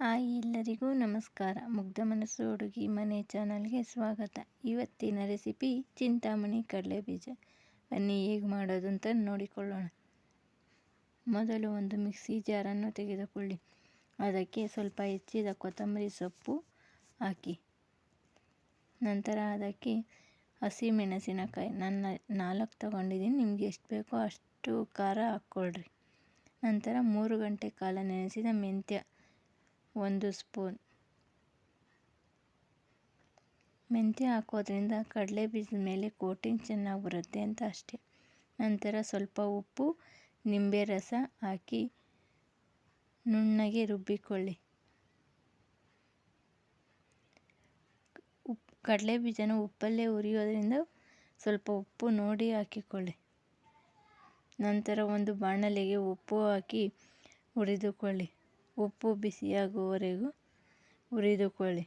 Hi ಎಲ್ಲರಿಗೂ ನಮಸ್ಕಾರ. ಮುಗ್ಧ ಮನಸ್ಸು ಹುಡುಗಿ ಮನೆ ಚಾನಲ್ಗೆ ಸ್ವಾಗತ. ಇವತ್ತಿನ ರೆಸಿಪಿ ಚಿಂತಾಮಣಿ ಕಡಲೆ ಬೀಜ ಬನ್ನಿ ಹೇಗೆ ಮಾಡೋದು ಅಂತ ನೋಡಿಕೊಳ್ಳೋಣ. ಮೊದಲು ಒಂದು ಮಿಕ್ಸಿ ಜಾರನ್ನು ತೆಗೆದುಕೊಳ್ಳಿ. ಅದಕ್ಕೆ ಸ್ವಲ್ಪ ಹೆಚ್ಚಿದ ಕೊತ್ತಂಬರಿ ಸೊಪ್ಪು ಹಾಕಿ. ನಂತರ ಅದಕ್ಕೆ ಹಸಿಮೆಣಸಿನಕಾಯಿ. ನನ್ನ ನಾಲ್ಕು ತಗೊಂಡಿದ್ದೀನಿ. ನಿಮ್ಗೆ ಎಷ್ಟು ಬೇಕೋ ಅಷ್ಟು ಖಾರ ಹಾಕ್ಕೊಳ್ರಿ. ನಂತರ ಮೂರು ಗಂಟೆ ಕಾಲ ನೆನೆಸಿದ ಮೆಂತ್ಯ. ಒಂದು ಸ್ಪೂನ್. ಮೆಂತ್ಯ ಹಾಕೋದ್ರಿಂದ ಕಡಲೆ ಬೀಜದ ಮೇಲೆ ಕೋಟಿಂಗ್ ಚೆನ್ನಾಗಿ ಬರುತ್ತೆ ಅಂತ ಅಷ್ಟೇ. ನಂತರ ಸ್ವಲ್ಪ ಉಪ್ಪು, ನಿಂಬೆ ರಸ ಹಾಕಿ ನುಣ್ಣಗೆ ರುಬ್ಬಿಕೊಳ್ಳಿ. ಉಪ್ಪು ಕಡಲೆ ಬೀಜನ ಉಪ್ಪಲ್ಲೇ ಉರಿಯೋದ್ರಿಂದ ಸ್ವಲ್ಪ ಉಪ್ಪು ನೋಡಿ ಹಾಕಿಕೊಳ್ಳಿ. ನಂತರ ಒಂದು ಬಾಣಲೆಗೆ ಉಪ್ಪು ಹಾಕಿ ಹುರಿದುಕೊಳ್ಳಿ. ಉಪ್ಪು ಬಿಸಿಯಾಗುವವರೆಗೂ ಹುರಿದುಕೊಳ್ಳಿ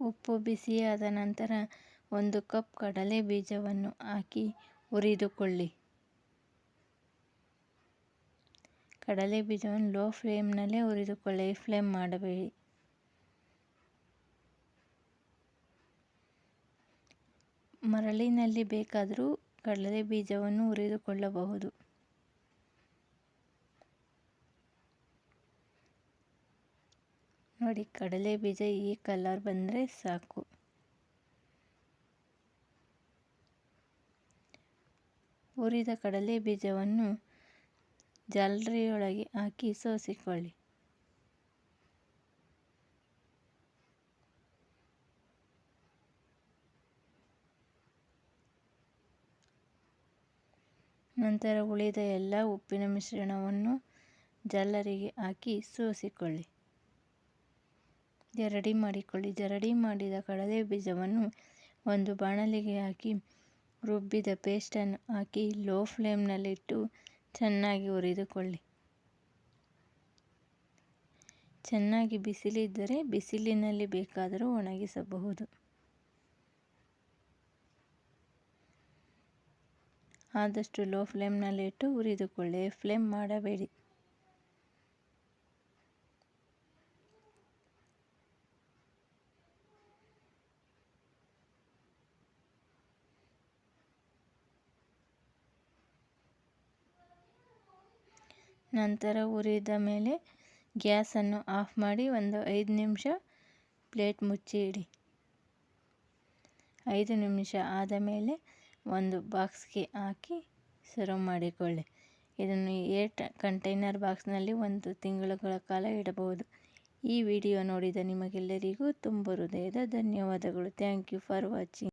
ಉಪ್ಪು ಬಿಸಿಯಾದ ನಂತರ ಒಂದು ಕಪ್ ಕಡಲೆ ಬೀಜವನ್ನು ಹಾಕಿ ಹುರಿದುಕೊಳ್ಳಿ ಕಡಲೆ ಬೀಜವನ್ನು ಲೋ ಫ್ಲೇಮ್ನಲ್ಲೇ ಹುರಿದುಕೊಳ್ಳಿ ಫ್ಲೇಮ್ ಮಾಡಬೇಡಿ. ಮರಳಿನಲ್ಲಿ ಬೇಕಾದರೂ ಕಡಲೆ ಬೀಜವನ್ನು ಹುರಿದುಕೊಳ್ಳಬಹುದು ನೋಡಿ, ಕಡಲೆ ಬೀಜ ಈ ಕಲರ್ ಬಂದರೆ ಸಾಕು. ಹುರಿದ ಕಡಲೆ ಬೀಜವನ್ನು ಜಾಲರಿಯೊಳಗೆ ಹಾಕಿ ಸೋಸಿಕೊಳ್ಳಿ. ನಂತರ ಉಳಿದ ಎಲ್ಲ ಉಪ್ಪಿನ ಮಿಶ್ರಣವನ್ನು ಜಾಲರಿಗೆ ಹಾಕಿ ಸೋಸಿಕೊಳ್ಳಿ. ಜರಡಿ ಮಾಡಿಕೊಳ್ಳಿ. ಜರಡಿ ಮಾಡಿದ ಕಡಲೆ ಬೀಜವನ್ನು ಒಂದು ಬಾಣಲಿಗೆ ಹಾಕಿ ರುಬ್ಬಿದ ಪೇಸ್ಟನ್ನು ಹಾಕಿ ಲೋ ಫ್ಲೇಮ್ನಲ್ಲಿಟ್ಟು ಚೆನ್ನಾಗಿ ಹುರಿದುಕೊಳ್ಳಿ. ಚೆನ್ನಾಗಿ ಬಿಸಿಲಿದ್ದರೆ ಬಿಸಿಲಿನಲ್ಲಿ ಬೇಕಾದರೂ ಒಣಗಿಸಬಹುದು. ಆದಷ್ಟು ಲೋ ಫ್ಲೇಮ್ನಲ್ಲಿಟ್ಟು ಹುರಿದುಕೊಳ್ಳಿ ಫ್ಲೇಮ್ ಮಾಡಬೇಡಿ. ನಂತರ ಹುರಿದ ಮೇಲೆ ಗ್ಯಾಸನ್ನು ಆಫ್ ಮಾಡಿ ಒಂದು ಐದು ನಿಮಿಷ ಪ್ಲೇಟ್ ಮುಚ್ಚಿ ಇಡಿ ಐದು ನಿಮಿಷ ಆದ ಮೇಲೆ ಒಂದು ಬಾಕ್ಸ್ಗೆ ಹಾಕಿ ಸರ್ವ್ ಮಾಡಿಕೊಳ್ಳಿ. ಇದನ್ನು ಏಟ್ ಕಂಟೈನರ್ ಬಾಕ್ಸ್ನಲ್ಲಿ ಒಂದು ತಿಂಗಳುಗಳ ಕಾಲ ಇಡಬಹುದು. ಈ ವಿಡಿಯೋ ನೋಡಿದ ನಿಮಗೆಲ್ಲರಿಗೂ ತುಂಬ ಹೃದಯದ ಧನ್ಯವಾದಗಳು. Thank you for watching